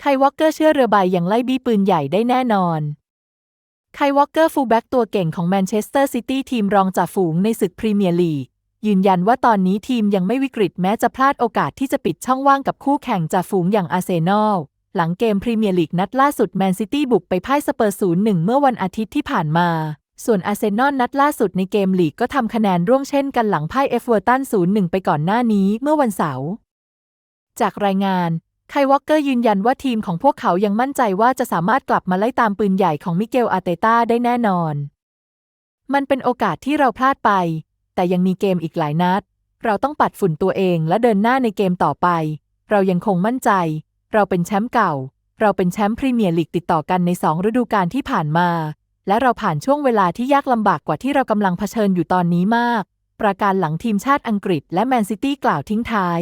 ไควอลเกอร์เชื่อเรือใบยังไล่บี้ปืนใหญ่ได้แน่นอนไควอลเกอร์ฟูลแบ็กตัวเก่งของแมนเชสเตอร์ซิตี้ทีมรองจ่าฝูงในศึกพรีเมียร์ลีกยืนยันว่าตอนนี้ทีมยังไม่วิกฤตแม้จะพลาดโอกาสที่จะปิดช่องว่างกับคู่แข่งจ่าฝูงอย่างอาร์เซนอล หลังเกมพรีเมียร์ลีกนัดล่าสุดแมนซิตี้บุกไปพ่ายสเปอร์ศูนย์หนึ่งเมื่อวันอาทิตย์ที่ผ่านมา ส่วนอาร์เซนอลนัดล่าสุดในเกมลีกก็ทำคะแนนร่วงเช่นกันหลังพ่ายเอฟเวอร์ตันศูนย์หนึ่งไปก่อนหน้านี้เมื่อวันเสาร์ จากรายงาน ไควอเกอร์ยืนยันว่าทีมของพวกเขายังมั่นใจว่าจะสามารถกลับมาไล่ตามปืนใหญ่ของมิเกลอาเตต้าได้แน่นอน มันเป็นโอกาสที่เราพลาดไป แต่ยังมีเกมอีกหลายนัด เราต้องปัดฝุ่นตัวเองและเดินหน้าในเกมต่อไป เรายังคงมั่นใจ เราเป็นแชมป์เก่า เราเป็นแชมป์พรีเมียร์ลีกติดต่อกันในสองฤดูกาลที่ผ่านมา และเราผ่านช่วงเวลาที่ยากลำบากกว่าที่เรากำลังเผชิญอยู่ตอนนี้มาก ประการหลังทีมชาติอังกฤษและแมนซิตี้กล่าวทิ้งท้าย